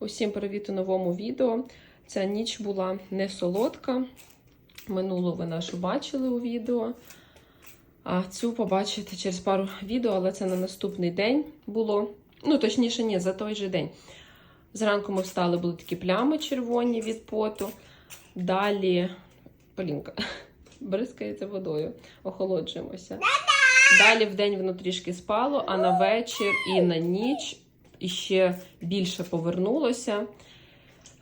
Усім привіт у новому відео. Ця ніч була не солодка. Минулу ви нашу бачили у відео. А цю побачите через пару відео, але це на наступний день було. Ну, точніше, ні, за той же день. Зранку ми встали, були такі плями червоні від поту. Далі, Полінка, бризкається водою, охолоджуємося. Далі в день воно трішки спало, а на вечір і на ніч іще більше повернулося.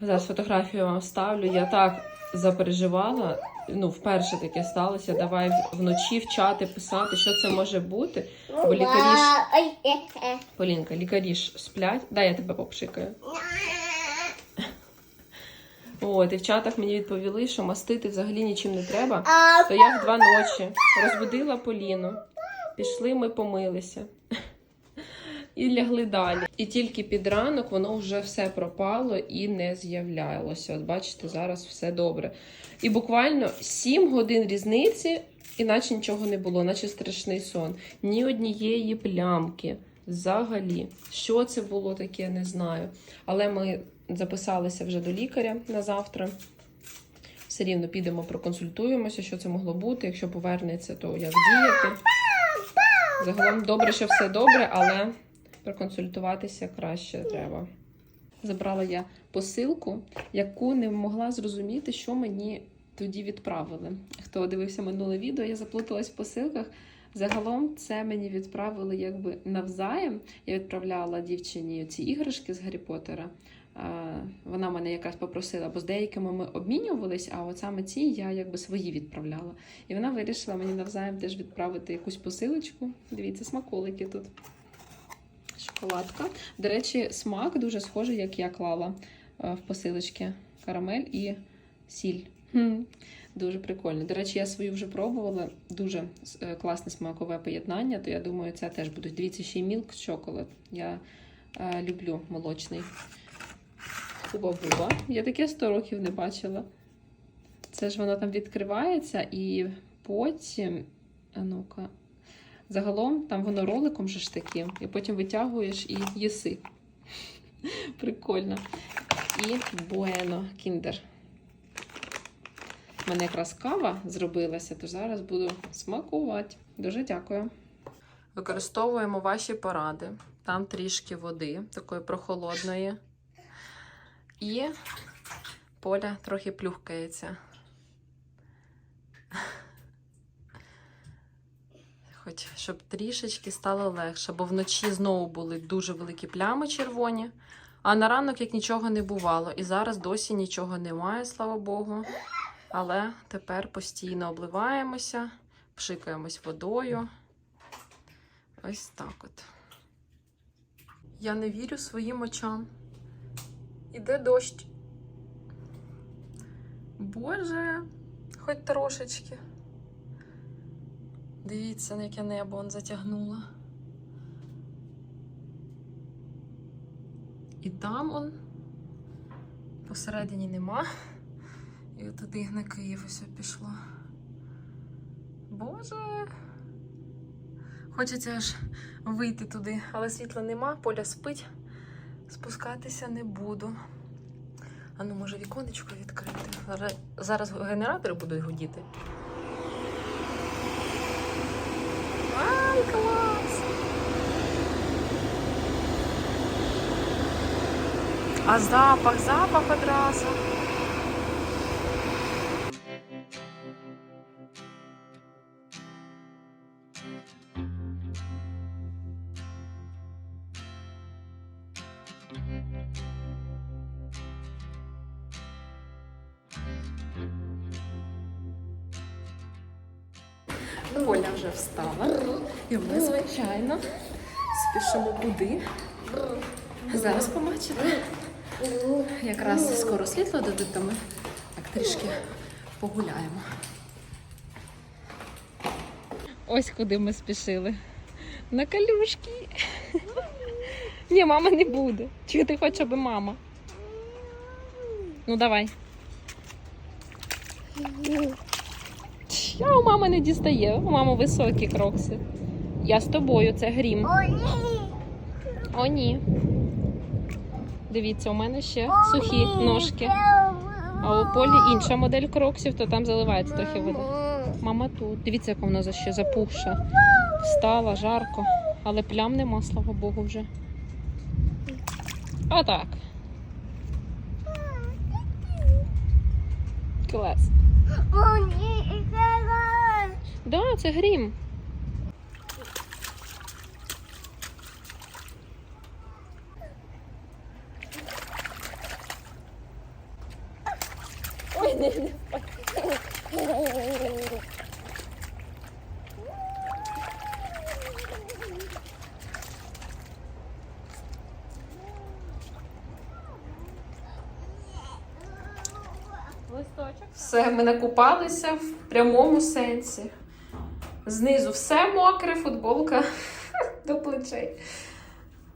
Зараз фотографію вам ставлю. Я так запереживала. Ну, вперше таке сталося. Давай вночі в чати писати, що це може бути. Бо лікарі ж. Полінка, лікарі ж сплять. Дай я тебе попшикаю. От, і в чатах мені відповіли, що мастити взагалі нічим не треба. То я в два ночі розбудила Поліну. Пішли, ми помилися. І лягли далі. І тільки під ранок воно вже все пропало і не з'являлося. От бачите, зараз все добре. І буквально 7 годин різниці, іначе нічого не було, наче страшний сон. Ні однієї плямки. Взагалі, що це було таке, не знаю. Але ми записалися вже до лікаря на завтра. Все рівно підемо, проконсультуємося, що це могло бути. Якщо повернеться, то як діяти. Загалом добре, що все добре, але проконсультуватися краще треба. Забрала я посилку, яку не могла зрозуміти, що мені тоді відправили. Хто дивився минуле відео, я заплуталась в посилках. Загалом це мені відправили якби навзаєм. Я відправляла дівчині ці іграшки з Гаррі Поттера. Вона мене якраз попросила, бо з деякими ми обмінювались, а от саме ці я якби свої відправляла. І вона вирішила мені навзаєм теж відправити якусь посилочку. Дивіться, смаколики тут. Шоколадка. До речі, смак дуже схожий, як я клала е, в посилочки. Карамель і сіль. Дуже прикольно. До речі, я свою вже пробувала. Дуже е, класне смакове поєднання, то я думаю, це теж будуть. Дивіться, ще й мілк шоколад. Я е, люблю молочний. Хуба-буба. Я таке 100 років не бачила. Це ж воно там відкривається і потім. А ну-ка. Загалом там воно роликом же ж таки, і потім витягуєш і їси. Прикольно. І Bueno Kinder. У мене якраз кава зробилася, то зараз буду смакувати. Дуже дякую. Використовуємо ваші поради. Там трішки води, такої прохолодної. І поля трохи плюхкається. Хоч щоб трішечки стало легше, бо вночі знову були дуже великі плями червоні, а на ранок як нічого не бувало. І зараз досі нічого немає, слава Богу. Але тепер постійно обливаємося, пшикаємось водою. Ось так от. Я не вірю своїм очам. Іде дощ. Боже, хоч трошечки. Дивіться, на яке небо он затягнуло. І там он посередині нема. І туди на Київ усе пішло. Боже. Хочеться аж вийти туди, але світла нема, поля спить. Спускатися не буду. А ну, може, віконечко відкрити. Зараз генератори будуть гудіти. Ай, клас! А запах, запах одразу. Оля вже встала. І ми, звичайно, спішимо куди. Зараз побачите. Якраз скоро світло дадуть, то ми так трішки погуляємо. Ось куди ми спішили. На калюшки. Ні, мама не буде. Чи ти хочеш, аби мама? Ну давай. Я у мами не дістає, у мами високі крокси. Я з тобою, це грім. О, ні. О, ні. Дивіться, у мене ще сухі ножки. А у полі інша модель кроксів, то там заливається трохи води. Мама тут. Дивіться, яка вона ще запухша. Встала, жарко, але плям нема, слава Богу, вже. Отак. Клас. Да, це грім. Все, ми накупалися в прямому сенсі. Знизу все мокре, футболка до плечей.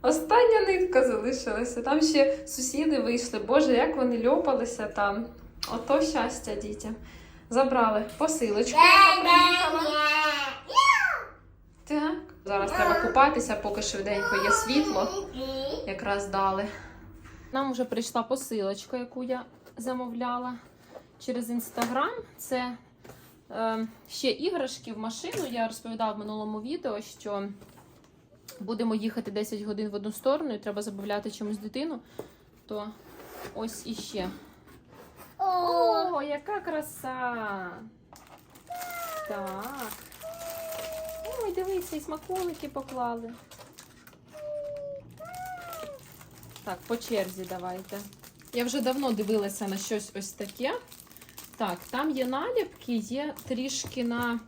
Остання нитка залишилася. Там ще сусіди вийшли. Боже, як вони льопалися там. Ото щастя дітям. Забрали посилочку, приїхала. Так. Зараз треба купатися, поки швиденько є світло. Якраз дали. Нам вже прийшла посилочка, яку я замовляла через інстаграм. Це е, ще іграшки в машину. Я розповідала в минулому відео, що будемо їхати 10 годин в одну сторону і треба забавляти чомусь дитину. То ось іще. О, яка краса! Так. Ой, дивіться, і смаколики поклали. Так, по черзі давайте. Я вже давно дивилася на щось ось таке. Так, там є наліпки, є трішки на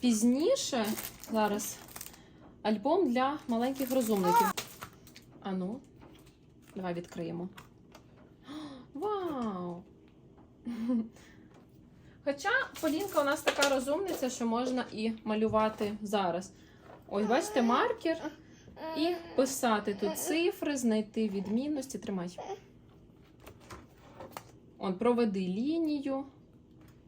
пізніше. Зараз альбом для маленьких розумників. Ану, давай відкриємо. Вау! Хоча Полінка у нас така розумниця, що можна і малювати зараз. Ось, бачите, маркер і писати тут цифри, знайти відмінності. Тримай. Он, проведи лінію.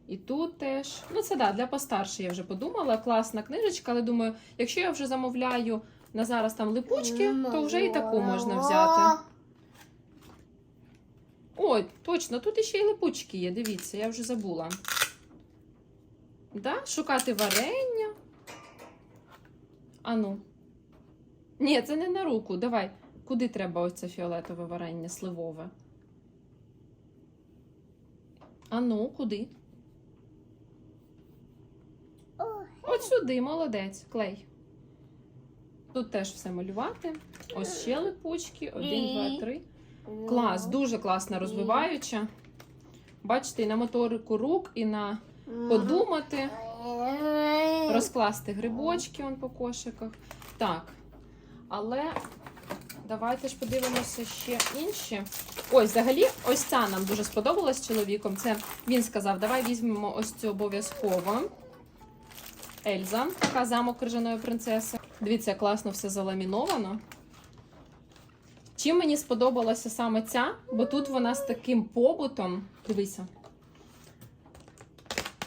І тут теж. Ну, це да, для постарше я вже подумала. Класна книжечка, але думаю, якщо я вже замовляю на зараз там липучки, то вже і таку можна взяти. Ой, точно, тут іще й липучки є. Дивіться, я вже забула. Да? Шукати варення. Ану. Ні, це не на руку. Давай. Куди треба ось це фіолетове варення, сливове? Ану, куди? От сюди, молодець, клей. Тут теж все малювати. Ось ще липучки. Один, два, три. Клас, дуже класна розвиваюча. Бачите, і на моторику рук, і на подумати, розкласти грибочки он по кошиках. Так. Але давайте ж подивимося ще інші. Ось, взагалі, ось ця нам дуже сподобалась чоловіком. Це він сказав: давай візьмемо ось цю обов'язково. Ельза, така замок крижаної принцеси. Дивіться, класно все заламіновано. Чим мені сподобалася саме ця, бо тут вона з таким побутом. Дивися.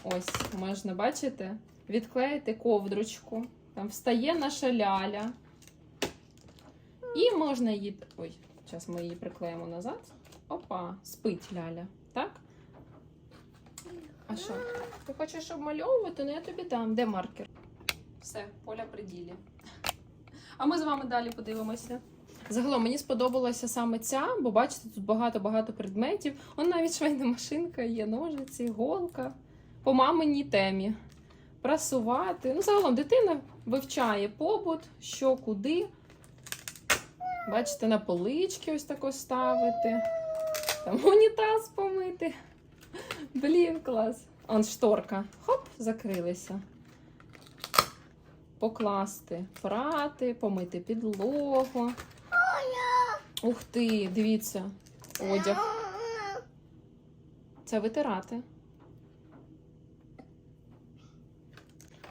Ось, можна бачите, відклеїти ковдрочку. Там встає наша ляля. І можна її. Ой, зараз ми її приклеїмо назад. Опа, спить ляля. Так? А що? Ти хочеш обмальовувати? Ну я тобі дам. Де маркер? Все, поля при ділі. А ми з вами далі подивимося. Загалом мені сподобалася саме ця, бо бачите, тут багато-багато предметів. Он навіть швейна машинка, є ножиці, голка. По маминій темі. Прасувати. Ну, загалом дитина вивчає побут, що куди. Бачите, на полички ось тако ставити. Там унітаз помити. Блін, клас. Он шторка. Хоп, закрилися. Покласти, прати, помити підлогу. Ух ти, дивіться, одяг. Це витирати.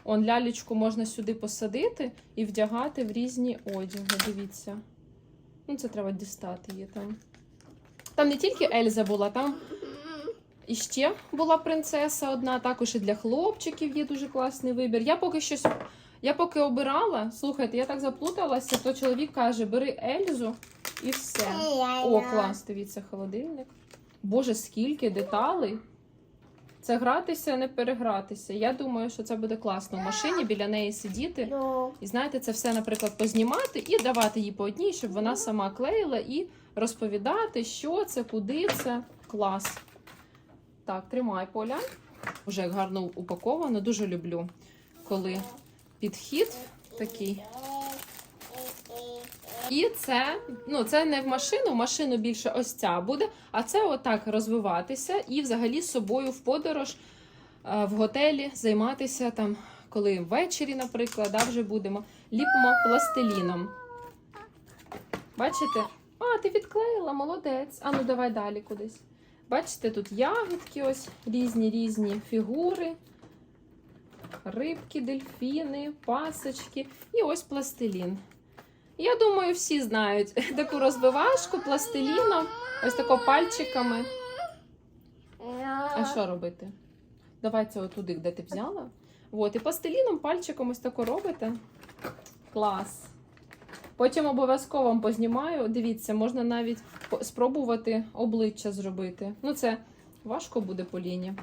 Он лялечку можна сюди посадити і вдягати в різні одяги. Дивіться. Ну, це треба дістати її там. Там не тільки Ельза була, там і ще була принцеса одна, також і для хлопчиків є дуже класний вибір. Я поки щось. Я поки обирала, слухайте, я так заплуталася, то чоловік каже: бери Ельзу і все. О, клас, дивіться, холодильник. Боже, скільки деталей. Це гратися, не перегратися. Я думаю, що це буде класно в машині біля неї сидіти. І знаєте, це все, наприклад, познімати і давати їй по одній, щоб вона сама клеїла і розповідати, що це, куди це. Клас. Так, тримай поля. Вже гарно упаковано. Дуже люблю, коли підхід такий. І це, ну, це не в машину, в машину більше ось ця буде, а це отак розвиватися і взагалі з собою в подорож е, в готелі займатися там, коли ввечері, наприклад, да, вже будемо. Ліпимо пластиліном. Бачите? А, ти відклеїла, молодець. А ну давай далі кудись. Бачите, тут ягідки, ось різні різні фігури, рибки, дельфіни, пасочки і ось пластилін. Я думаю, всі знають таку розбивашку пластиліном, ось тако пальчиками. А що робити? Давай це туди, де ти взяла. От, і пластиліном, пальчиком ось тако робите. Клас. Потім обов'язково вам познімаю. Дивіться, можна навіть спробувати обличчя зробити. Ну, це важко буде по лінії.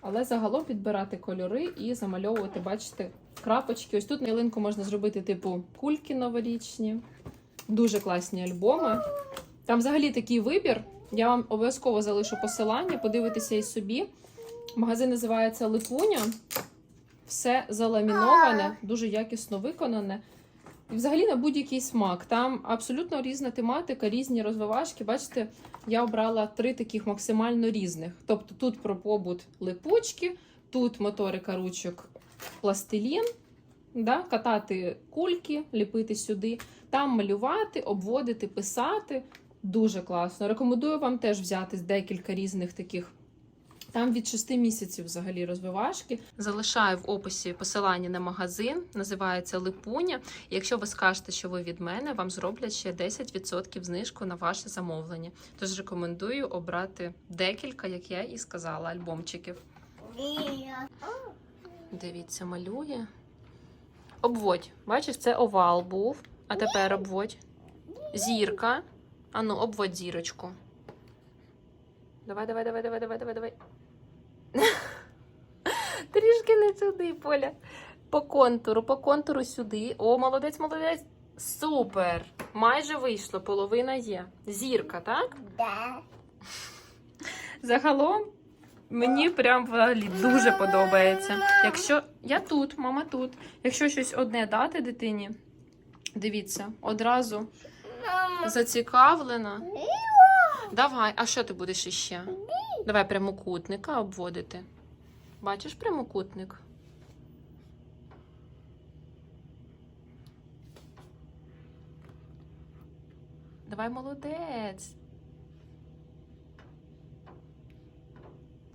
Але загалом підбирати кольори і замальовувати, бачите, крапочки. Ось тут на ялинку можна зробити, типу, кульки новорічні. Дуже класні альбоми. Там взагалі такий вибір. Я вам обов'язково залишу посилання, подивитися і собі. Магазин називається Липуня. Все заламіноване, дуже якісно виконане. І взагалі на будь-який смак. Там абсолютно різна тематика, різні розвивашки. Бачите, я обрала три таких максимально різних. Тобто тут про побут липучки, тут моторика ручок пластилін, да? катати кульки, ліпити сюди, там малювати, обводити, писати. Дуже класно. Рекомендую вам теж взяти декілька різних таких. Там від 6 місяців взагалі розвивашки. Залишаю в описі посилання на магазин, називається Липуня. Якщо ви скажете, що ви від мене, вам зроблять ще 10% знижку на ваше замовлення. Тож рекомендую обрати декілька, як я і сказала, альбомчиків. Дивіться, малює. Обводь. Бачиш, це овал був. А тепер обводь. Зірка. Ану, обводь зірочку. Давай, давай, давай, давай, давай, давай, давай. Трішки не сюди, Поля. По контуру, по контуру сюди. О, молодець, молодець. Супер! Майже вийшло, половина є. Зірка, так? Да. Загалом мені прям взагалі дуже подобається. Якщо я тут, мама тут. Якщо щось одне дати дитині, дивіться, одразу зацікавлена. Давай, а що ти будеш іще? Давай прямокутника обводити. Бачиш прямокутник? Давай молодець.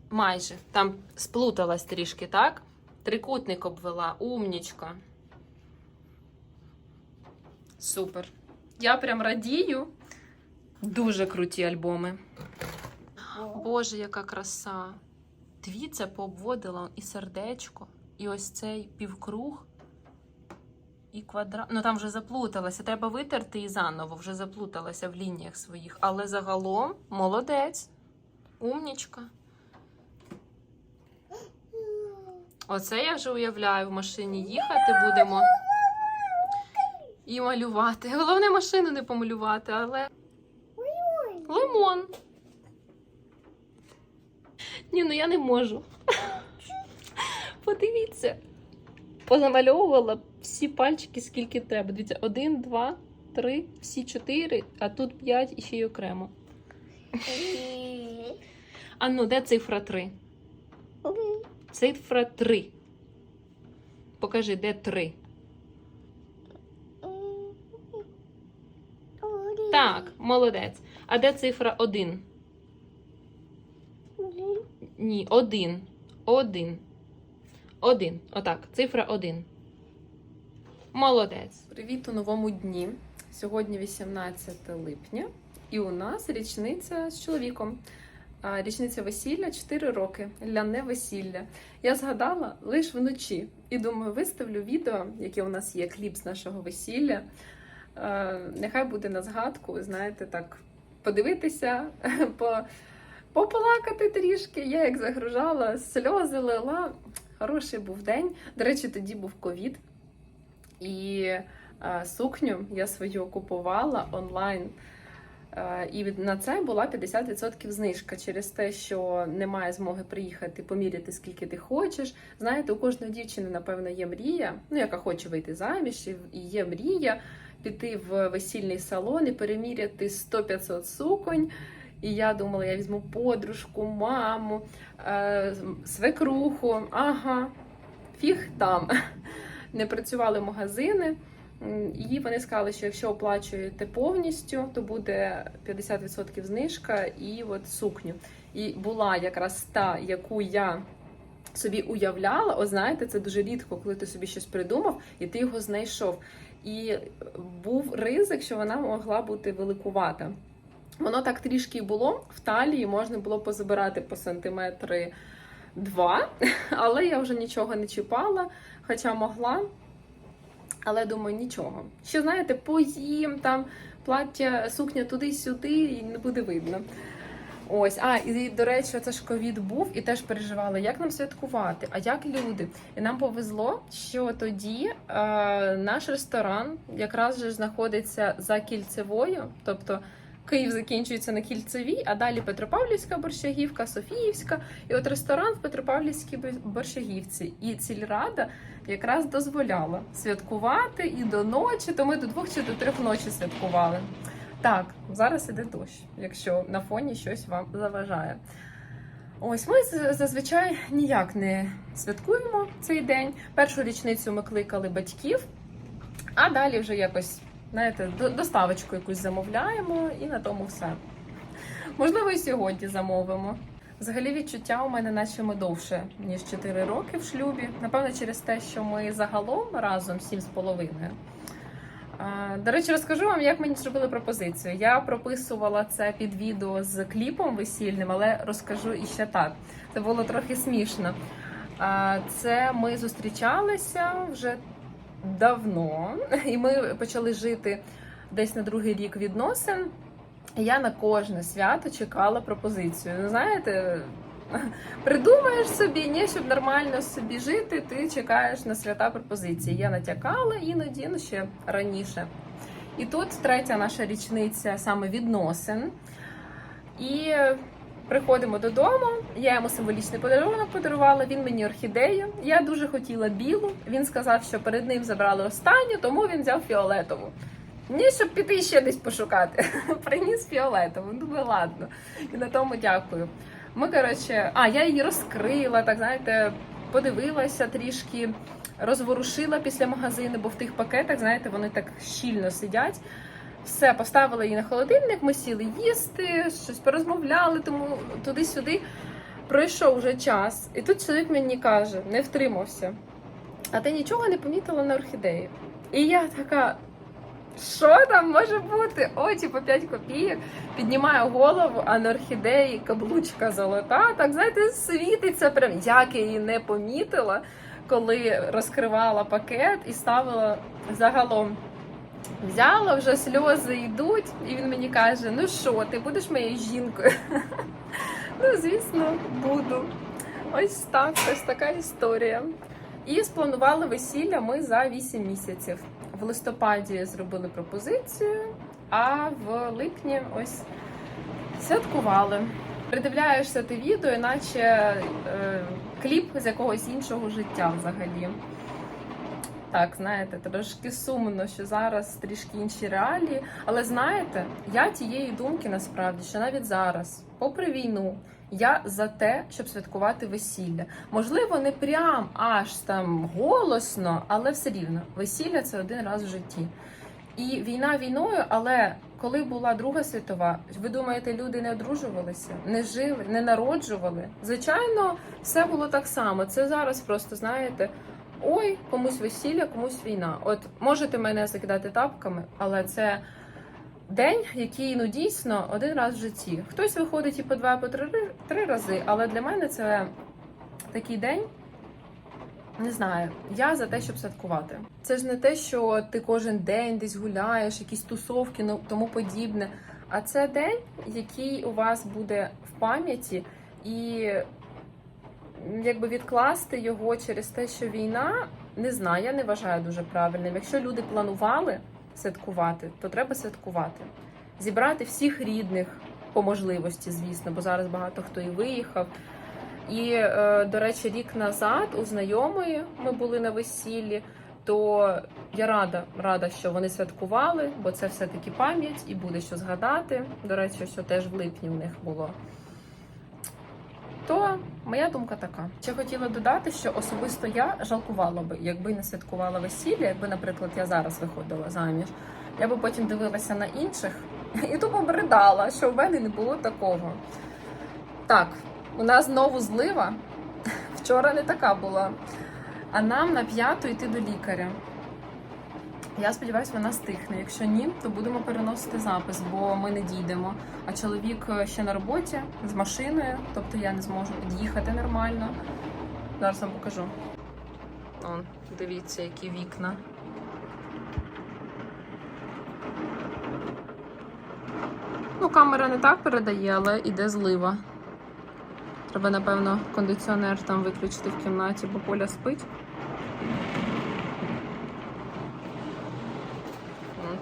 Майже. Там сплуталась трішки, так? Трикутник обвела. Умнічка. Супер. Я прям радію. Дуже круті альбоми. Боже, яка краса. Дивіться, пообводила і сердечко, і ось цей півкруг, і квадрат. Ну там вже заплуталася. Треба витерти і заново, вже заплуталася в лініях своїх. Але загалом молодець. Умнічка. Оце я вже уявляю, в машині їхати будемо і малювати. Головне машину не помалювати, але. Лимон. Ні, ну я не можу. Подивіться. Позамальовувала всі пальчики, скільки треба. Дивіться, один, два, три, всі чотири, а тут п'ять і ще й окремо. А ну, де цифра три? Цифра три. Покажи, де три. Так, молодець. А де цифра один? Ні, один. Один. Один. Отак. Цифра один. Молодець. Привіт у новому дні. Сьогодні 18 липня, і у нас річниця з чоловіком. Річниця весілля 4 роки для невесілля. Я згадала лише вночі і думаю, виставлю відео, яке у нас є кліп з нашого весілля. Нехай буде на згадку, знаєте, так подивитися, по, поплакати трішки. Я як загружала, сльози лила. Хороший був день. До речі, тоді був ковід. І е, сукню я свою купувала онлайн. Е, І на це була 50% знижка через те, що немає змоги приїхати поміряти, скільки ти хочеш. Знаєте, у кожної дівчини, напевно, є мрія, ну яка хоче вийти заміж, і є мрія піти в весільний салон і переміряти 100-500 суконь. І я думала, я візьму подружку, маму, е, свекруху. Ага, фіг там. Не працювали магазини. І вони сказали, що якщо оплачуєте повністю, то буде 50% знижка і от сукню. І була якраз та, яку я собі уявляла. О, знаєте, це дуже рідко, коли ти собі щось придумав і ти його знайшов. І був ризик, що вона могла бути великувата. Воно так трішки було. В талії можна було позабирати по сантиметри два, але я вже нічого не чіпала, хоча могла. Але думаю, нічого. Що знаєте, поїм там плаття, сукня туди-сюди, і не буде видно. Ось, а і до речі, це ж ковід був, і теж переживали, як нам святкувати, а як люди. І нам повезло, що тоді е, наш ресторан якраз же знаходиться за кільцевою, тобто Київ закінчується на кільцевій, а далі Петропавлівська борщагівка, Софіївська, і от ресторан в Петропавлівській борщагівці. І цільрада якраз дозволяла святкувати і до ночі, то ми до двох чи до трьох ночі святкували. Так, зараз іде дощ, якщо на фоні щось вам заважає. Ось ми зазвичай ніяк не святкуємо цей день. Першу річницю ми кликали батьків, а далі вже якось, знаєте, доставочку якусь замовляємо і на тому все. Можливо, і сьогодні замовимо. Взагалі відчуття у мене наче ми довше, ніж 4 роки в шлюбі. Напевно, через те, що ми загалом разом 7,5. А, До речі, розкажу вам, як мені зробили пропозицію. Я прописувала це під відео з кліпом весільним, але розкажу іще так. Це було трохи смішно. Це ми зустрічалися вже давно, і ми почали жити десь на другий рік відносин. Я на кожне свято чекала пропозицію. Ну, знаєте, придумаєш собі, ні, щоб нормально собі жити, ти чекаєш на свята пропозиції. Я натякала іноді, ну ще раніше. І тут третя наша річниця саме відносин. І приходимо додому. Я йому символічний подарунок подарувала. Він мені орхідею. Я дуже хотіла білу. Він сказав, що перед ним забрали останню, тому він взяв фіолетову. Ні, щоб піти ще десь пошукати. Приніс фіолетову. Думаю, ладно. І на тому дякую. Ми, коротше, а я її розкрила, так знаєте, подивилася трішки, розворушила після магазину, бо в тих пакетах, знаєте, вони так щільно сидять. Все, поставила її на холодильник, ми сіли їсти, щось порозмовляли, тому туди-сюди. Пройшов вже час, і тут чоловік мені каже, не втримався. А ти нічого не помітила на орхідеї? І я така, що там може бути? Очі по 5 копійок. Піднімаю голову, а на орхідеї каблучка золота. Так, знаєте, світиться прям. Як я її не помітила, коли розкривала пакет і ставила загалом. Взяла, вже сльози йдуть, і він мені каже: Ну що, ти будеш моєю жінкою? Ну, звісно, буду. Ось так, ось така історія. І спланували весілля ми за 8 місяців. В листопаді зробили пропозицію, а в липні ось святкували. Придивляєшся ти відео, іначе е, кліп з якогось іншого життя взагалі. Так, знаєте, трошки сумно, що зараз трішки інші реалії. Але знаєте, я тієї думки насправді, що навіть зараз, попри війну, я за те, щоб святкувати весілля. Можливо, не прям аж там голосно, але все рівно. Весілля це один раз в житті. І війна війною, але коли була Друга світова, ви думаєте, люди не одружувалися, не жили, не народжували? Звичайно, все було так само. Це зараз просто знаєте. Ой, комусь весілля, комусь війна. От можете мене закидати тапками, але це день, який ну дійсно один раз в житті. Хтось виходить і по два, по три, три рази, але для мене це такий день, Не знаю, я за те, щоб святкувати. Це ж не те, що ти кожен день десь гуляєш, якісь тусовки, ну тому подібне. А це день, який у вас буде в пам'яті, і якби відкласти його через те, що війна, не знаю, я не вважаю дуже правильним. Якщо люди планували святкувати, то треба святкувати. Зібрати всіх рідних по можливості, звісно, бо зараз багато хто і виїхав. І, е, до речі, рік назад у знайомої ми були на весіллі, то я рада, рада, що вони святкували, бо це все-таки пам'ять і буде що згадати. До речі, що теж в липні в них було. То моя думка така. Ще хотіла додати, що особисто я жалкувала би, якби не святкувала весілля, якби, наприклад, я зараз виходила заміж. Я би потім дивилася на інших і тупо бредала, що в мене не було такого. Так, у нас знову злива. Вчора не така була. А нам на п'яту йти до лікаря. Я сподіваюся, вона стихне. Якщо ні, то будемо переносити запис, бо ми не дійдемо. А чоловік е, ще на роботі з машиною, тобто я не зможу під'їхати нормально. Зараз вам покажу. Он, дивіться, які вікна. Ну, камера не так передає, але іде злива. Треба, напевно, кондиціонер там виключити в кімнаті, бо Поля спить.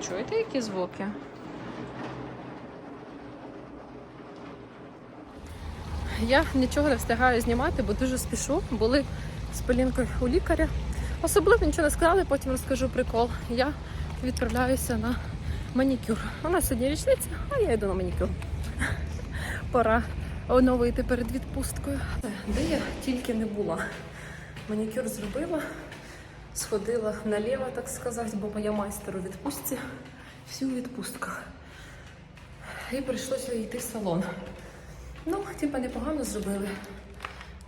Чуєте, які звуки? Я нічого не встигаю знімати, бо дуже спішу. Були з Полінкою у лікаря. Особливо нічого не сказали, потім розкажу прикол. Я відправляюся на манікюр. У нас сьогодні річниця, а я йду на манікюр. Пора оновити перед відпусткою. Де я тільки не була. Манікюр зробила, сходила наліво, так сказати, бо моя майстер у відпустці. Всю у відпустках. І прийшлося йти в салон. Ну, типа непогано зробили.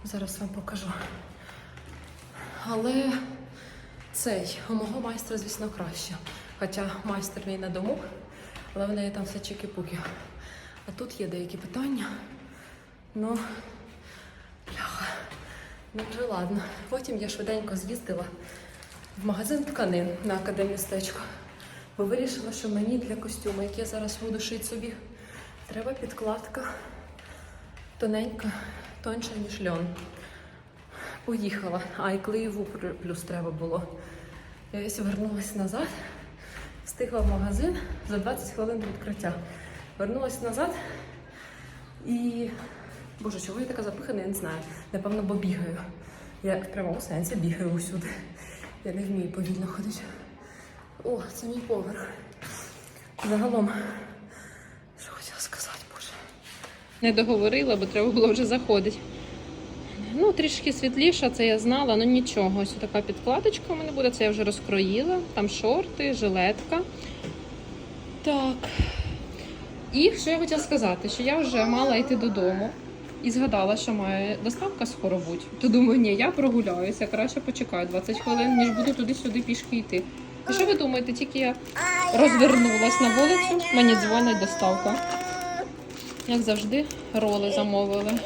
Зараз вам покажу. Але цей у мого майстра, звісно, краще. Хоча майстер мій на дому, але в неї там все чики-пуки. А тут є деякі питання. Ну, бляха, ну вже ладно. Потім я швиденько з'їздила в магазин тканин на академістечко, бо вирішила, що мені для костюму, який я зараз буду шити собі, треба підкладка тоненька, тоньша, ніж льон. Поїхала, а і клеєву плюс треба було. Я ось вернулася назад, встигла в магазин за 20 хвилин до відкриття. Вернулася назад і. Боже, чого я така запихана, я не знаю. Напевно, бо бігаю. Я в прямому сенсі бігаю усюди. Я не вмію повільно ходити. О, це мій поверх. Загалом, що хотіла сказати, боже. Не договорила, бо треба було вже заходити. Ну, трішки світліша, це я знала, ну нічого. Ось така підкладочка у мене буде, це я вже розкроїла. Там шорти, жилетка. Так. І що я хотіла сказати, що я вже мала йти додому і згадала, що має доставка скоро бути. То думаю, ні, я прогуляюся, краще почекаю 20 хвилин, ніж буду туди-сюди пішки йти. І що ви думаєте, тільки я розвернулась на вулицю, мені дзвонить доставка. Як завжди, роли замовили.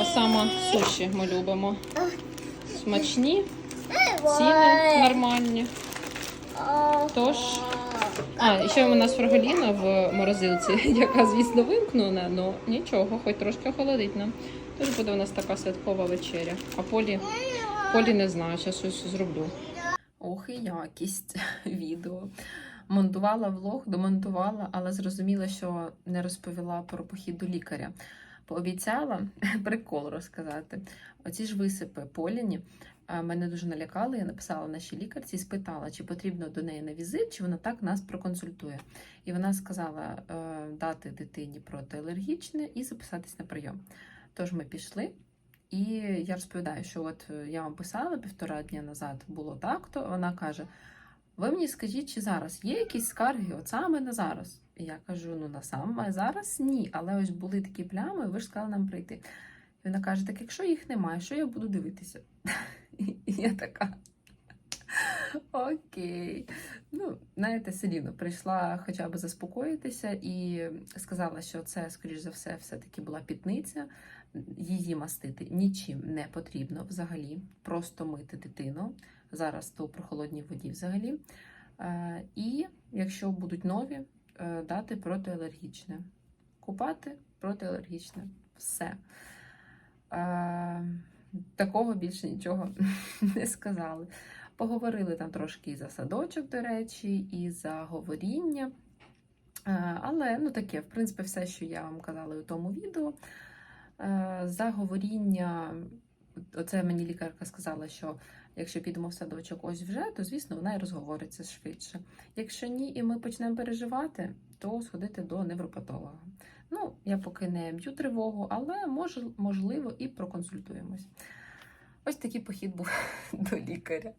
Ось саме суші ми любимо. Смачні, ціни нормальні. Тож. А, ще у нас фраголіна в морозилці, яка, звісно, вимкнена, але нічого, хоч трошки охолодить нам. Тож буде у нас така святкова вечеря. А полі, полі не знаю, зараз щось зроблю. Ох, і якість відео. Монтувала влог, домонтувала, але зрозуміла, що не розповіла про похід до лікаря. Пообіцяла прикол розказати. Оці ж висипи Поліні мене дуже налякали. Я написала нашій лікарці і спитала, чи потрібно до неї на візит, чи вона так нас проконсультує. І вона сказала е, дати дитині протиалергічне і записатись на прийом. Тож ми пішли. І я розповідаю, що от е, я вам писала півтора дня назад було так, то вона каже: ви мені скажіть, чи зараз є якісь скарги, от саме на зараз? І я кажу: ну на саме зараз ні, але ось були такі плями, ви ж сказали нам прийти. І вона каже: так якщо їх немає, що я буду дивитися? І я така. Окей. Ну, знаєте, все прийшла хоча б заспокоїтися і сказала, що це, скоріш за все, все-таки була пітниця. Її мастити нічим не потрібно взагалі. Просто мити дитину. Зараз то у прохолодній воді взагалі. Е, І якщо будуть нові, е, дати протиалергічне. Купати протиалергічне. Все. Е, Такого більше нічого не сказали. Поговорили там трошки і за садочок, до речі, і за говоріння. Е, Але ну таке, в принципі, все, що я вам казала у тому відео. Е, За говоріння, оце мені лікарка сказала, що якщо підемо в садочок ось вже, то звісно вона і розговориться швидше. Якщо ні, і ми почнемо переживати, то сходити до невропатолога. Ну, я поки не б'ю тривогу, але мож, можливо і проконсультуємось. Ось такий похід був до лікаря.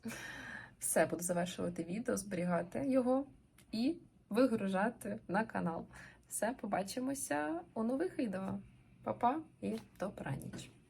Все, буду завершувати відео, зберігати його і вигружати на канал. Все, побачимося у нових відео. Па-па і добра ніч!